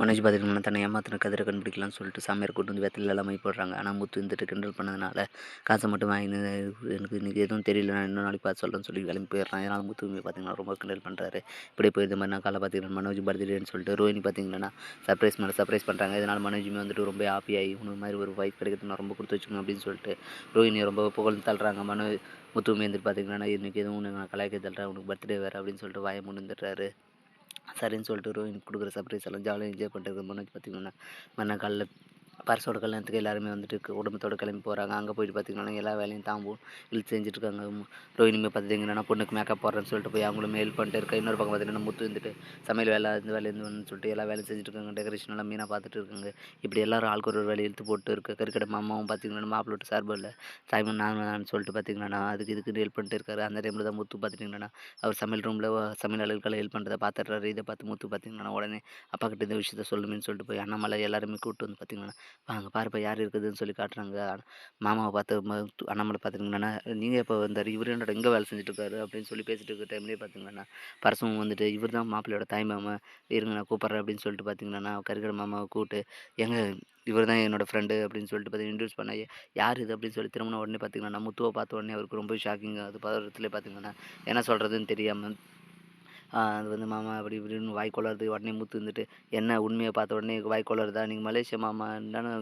மனோஜ் பார்த்திங்கன்னா தன்னை ஏமாத்தின கதிரை கண்டுபிடிக்கலாம்னு சொல்லிட்டு சாமியார் கூட்டு வந்து வெத்தலில் எல்லாம் போடுறாங்க. ஆனால் முத்து இருந்துட்டு கிண்டல் பண்ணதுனால காசை மட்டும் வாங்கி எனக்கு இன்றைக்கி எதுவும் தெரியல. நான் இன்னும் நாளைக்கு பார்த்து சொல்கிறேன்னு சொல்லி கிளம்பி போயிடுறான். அதனால் முத்து பார்த்தீங்கன்னா ரொம்ப கிண்டல் பண்ணுறாரு இப்படி போய் இந்த மாதிரி நான் காலை பார்த்துக்கிறேன். மனோஜ் பர்த்டேன்னு சொல்லிட்டு ரோஹினி பார்த்தீங்கன்னா சர்ப்ரைஸ் மேலே சர்ப்ரைஸ் பண்ணுறாங்க இதனால் மனோஜுமே வந்துட்டு ரொம்ப ஹாப்பியாகி உனக்கு மாதிரி ஒரு வைஃப் கிடைக்கிறது நான் ரொம்ப கொடுத்து வச்சுக்கணும் அப்படின்னு சொல்லிட்டு ரோஹினி ரொம்ப புகழ்ந்து தள்ளுறாங்க. மனோ முத்துமே வந்துட்டு பார்த்தீங்கன்னா இன்றைக்கி எதுவும் நான் கலாய்க்க தள்ளுறேன். உனக்கு பர்த்டே வேறு அப்படின்னு சொல்லிட்டு வாயை முடிந்துடுறாரு சரின்னு சொல்லிட்டு ரோஹினி கொடுக்குற சர்ப்ரைஸ் எல்லாம் ஜாலியாக என்ஜாய் பண்ணுறது மனோஜ் பார்த்திங்கன்னா மறுநாள் காலைல பரிசோட கல்யாணத்துக்கு எல்லாருமே வந்துட்டு குடும்பத்தோட கிளம்பி போகிறாங்க அங்கே போயிட்டு பார்த்திங்கன்னா எல்லா வேலையும் தாம்பும் இழுத்து செஞ்சுட்ருக்காங்க. ரோஹினிமே பார்த்துட்டிங்கன்னா பொண்ணுக்கு மேக்கப் போடுறேன்னு சொல்லிட்டு போய் அவங்களும் ஹெல்ப் பண்ணிட்டு இருக்க. இன்னொரு பக்கம் பார்த்திங்கன்னா முத்து வந்துட்டு சமையல் வேலை இந்த வேலை இருந்து சொல்லிட்டு எல்லா வேலையும் செஞ்சுட்டு டெக்கரேஷன் எல்லாம் மீனாக பார்த்துட்டு இருக்காங்க. இப்படி எல்லாரும் ஆளுக்கு ஒரு வேலை இழுத்து போட்டு இருக்க. கறிக்கடை மாமாவும் பார்த்திங்கன்னா மாப்பிள்ளோட்டு சார்பு இல்லை. சாய்மன் நான் சொல்லிட்டு பார்த்திங்கன்னா அதுக்கு இதுக்கு ஹெல்ப் பண்ணிட்டு இருக்காரு. அந்த டைமில் தான் முத்து பார்த்துட்டிங்கன்னா அவர் சமையல் ரூமில் சமையல் அலுவலர்கள் ஹெல்ப் பண்ணுறதை பார்த்துட்றாரு இதை பார்த்து முத்து பார்த்திங்கன்னா உடனே அப்பா கிட்ட இந்த விஷயத்த சொல்லுமேன்னு சொல்லிட்டு போய் அண்ணாமலை எல்லாருமே கூப்பிட்டு வந்து பார்த்திங்கன்னா வாங்க பாருப்பா யார் இருக்குதுன்னு சொல்லி காட்டுறாங்க. மாமாவை பார்த்து அண்ணாமலை பார்த்துருங்கன்னா நீங்கள் இப்போ வந்தார். இவர் என்னோட எங்கே வேலை செஞ்சுட்டு இருக்காரு அப்படின்னு சொல்லி பேசிட்டு இருக்க டைம்லேயே பார்த்தீங்கன்னா பரசும் வந்துட்டு இவர் தான் மாப்பிள்ளையோட தாய் மாமா. இருங்க நான் கூப்பிட்றேன். அப்படின்னு சொல்லிட்டு பார்த்தீங்கன்னா கருகட மாமாவை கூப்பிட்டு எங்க இவர் தான் என்னோடய ஃப்ரெண்டு அப்படின்னு சொல்லிட்டு பார்த்து இன்ட்ரூஸ் பண்ண யார் இது? அப்படின்னு சொல்லி திரும்பின உடனே பார்த்தீங்கன்னா முத்துவை பார்த்த உடனே அவருக்கு ரொம்ப ஷாக்கிங் அது பதறத்துலேயே பார்த்தீங்கன்னா என்ன சொல்கிறதுன்னு தெரியாமல் அது வந்து மாமா அப்படி இப்படின்னு வாய் கொள்ளாது உடனே முத்து இருந்துட்டு என்ன உண்மையை பார்த்த உடனே வாய் கொள்ளாருதா நீங்கள் மலேசியா மாமா தானே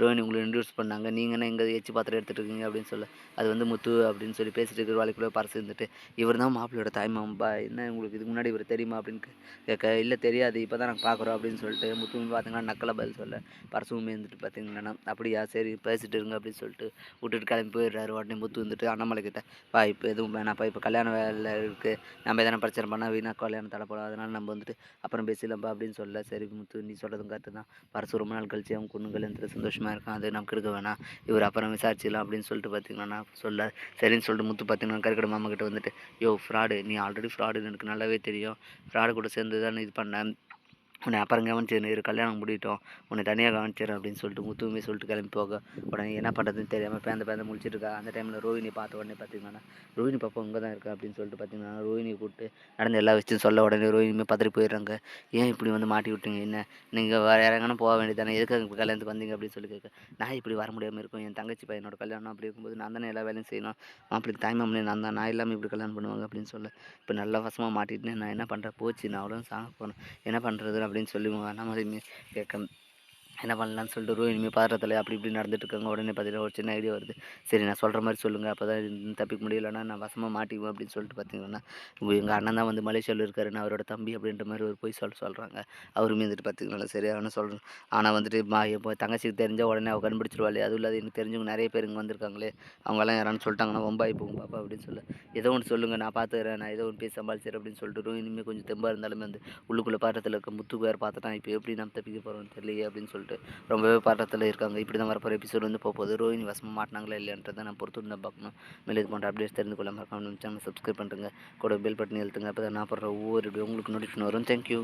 ரோஹினி உங்களை இன்ட்ரூஸ் பண்ணாங்க. நீங்கள் என்ன எங்கே எச்சு பாத்திரம் எடுத்துகிட்டு இருக்கீங்க? அப்படின்னு சொல்ல அது வந்து முத்து அப்படின்னு சொல்லி பேசிட்டு இருக்கிற வாழைக்குள்ளே பரிசு இருந்துட்டு இவர் தான் மாப்பிள்ளையோட தாய்மாம்பா என்ன உங்களுக்கு இதுக்கு முன்னாடி இவர் தெரியுமா? அப்படின்னு கேட்க இல்லை தெரியாது. இப்போ தான் நாங்கள் பார்க்குறோம் அப்படின்னு சொல்லிட்டு முத்துமே பார்த்தீங்கன்னா நக்கலை பதில் சொல்ல பரசுமே இருந்துட்டு பார்த்தீங்கன்னா அப்படியா சரி பேசிட்டு இருங்க அப்படின்னு சொல்லிட்டு விட்டுட்டு கிளம்பி போயிடுறாரு. உடனே முத்து வந்துட்டு அண்ணாமலை கிட்ட பா இப்போ எதுவும் வேணாப்பா இப்போ கல்யாண வேலை இருக்குது நம்ம எதனா பிரச்சனை பண்ணால் நான் கல்யாணம் தடப்படும் அதனால் நம்ம வந்துட்டு அப்புறம் பேசிடலாம்ப்பா அப்படின்னு சொல்ல சரி முத்து நீ சொல்கிறதும் கரெக்டு தான். பரசு ரொம்ப நாள் கழிச்சு அவன் குண்ணுங்கள் கல்யாணத்தில் சந்தோஷமாக இருக்கும் அது நமக்கு இருக்க வேணாம். இவர் அப்புறம் விசாரிச்சிடலாம் அப்படின்னு சொல்லிட்டு பார்த்தீங்கன்னா சொல்ல சரின்னு சொல்லிட்டு முத்து பார்த்தீங்கன்னா கருக்கடை மாமா கிட்ட வந்துட்டு யோ ஃப்ராடு நீ ஆல்ரெடி ஃப்ராடுன்னு எனக்கு நல்லாவே தெரியும். ஃப்ராடு கூட சேர்ந்து தான் இது பண்ணேன் உன்னை அப்புறம் கவனிச்சிரு இரு கல்யாணம் முடிட்டோம் உன்னை தனியாக கவனிச்சிடறேன் அப்படின்னு சொல்லிட்டு முத்துவுமே சொல்லிட்டு கிளம்பி போக. உடனே என்ன பண்ணுறதுன்னு தெரியாமல் பேந்த பேந்த முடிச்சிட்டு இருக்கா. அந்த டைமில் ரோஹினி பார்த்த உடனே பார்த்தீங்கன்னா ரோஹினி பாப்பா இங்கே தான் இருக்கா? அப்படின்னு சொல்லிட்டு பார்த்தீங்கன்னா ரோஹினி கூப்பிட்டு நடந்த எல்லா விஷயம் சொல்ல. உடனே ரோஹினியுமே பதறி போயிடுறாங்க. ஏன் இப்படி வந்து மாட்டி விட்டீங்க? என்ன? நீங்கள் வேறு இறங்கணும் போக வேண்டியதானே எதுக்காக கல்யாணத்துக்கு வந்தீங்க? அப்படின்னு சொல்லி கேட்க நான் இப்படி வர முடியாமல் இருக்கும். என் தங்கச்சி பையனோட கல்யாணம் அப்படி இருக்கும்போது நான் தானே எல்லா வேலையும் செய்யணும். மாப்பிள்ளைக்கு தாய்மாமனே நான் தான். நான் இல்லாமல் இப்படி கல்யாணம் பண்ணுவாங்க? அப்படின்னு சொல்ல இப்போ நல்லா வசமாக மாட்டிட்டு நான் என்ன பண்ணுறேன் போச்சு. நான் அவ்வளோ சாங்க போனேன் என்ன பண்ணுறது அப்படின்னு சொல்லுவாங்க. நம்ம மாதிரி கேட்க என்ன பண்ணலான்னு சொல்லிட்டு ரூ இனிமேல் பாத்திரத்தில் அப்படி இப்படி நடந்துட்டுருக்காங்க. உடனே பார்த்தீங்கன்னா ஒரு சின்ன ஐடியா வருது. சரி நான் சொல்கிற மாதிரி சொல்லுங்கள் அப்போ தான் தப்பிக்க முடியலன்னா நான் வசமாக மாட்டிக்குவேன் அப்படின்னு சொல்லிட்டு பார்த்தீங்கன்னா எங்கள் அண்ணன் தான் வந்து மலேசியாவில் இருக்காரு நான் அவரோட தம்பி அப்படின்ற மாதிரி ஒரு போய் சொல்ல சொல்கிறாங்க அவருமே வந்துட்டு பார்த்தீங்கன்னா சரி அவனு சொல்கிறேன் ஆனால் வந்துட்டு மா இப்போ தங்கச்சிக்கு தெரிஞ்சால் உடனே அவள் கண்டுபிடிச்சிருவாள். அதுவும் இல்லாத எனக்கு தெரிஞ்சவங்க நிறைய பேர் இங்கே வந்திருக்காங்களே. அவங்கெல்லாம் யாரான்னு சொல்லிட்டாங்கன்னா ரொம்ப போகும் பாப்பா அப்படின்னு சொல்ல. ஏதோ ஒன்று சொல்லுங்கள் நான் பார்த்துக்கிறேன் நான் ஏதோ ஒன்று பேசி சம்பாதிச்சிடுறேன் அப்படின்னு சொல்லிட்டு இனிமேல் கொஞ்சம் தெம்பாக இருந்தாலுமே வந்து உள்ளுக்குள்ளே பாத்திரத்தில் இருக்க முத்துக்கு வேறு பார்த்துட்டான். இப்போ எப்படி நம்ம தப்பிக்க போகிறோம்னு தெரியலையே அப்படின்னு சொல்லிட்டு. ரொம்பவே பாட்டத்தில் இருக்காங்க. இப்படி தான் வரப்போகிற எபிசோடு வந்து போகுது. ரோஹினி வசமாக மாட்டினாங்களா இல்லைன்றதை நான் பொறுத்து இருந்தால் பார்க்கணும். மேலே இது போன்ற அப்டேட்ஸ் தெரிந்து கொள்ள மறக்காம சேனல் சப்ஸ்கிரைப் பண்ணுறேங்க கூட பெல் பட்டன் எழுத்துங்க அப்போ தான் நான் போடுற ஒவ்வொரு உங்களுக்கு நோட்டிஃபிகேஷன் வரும். தேங்க்யூ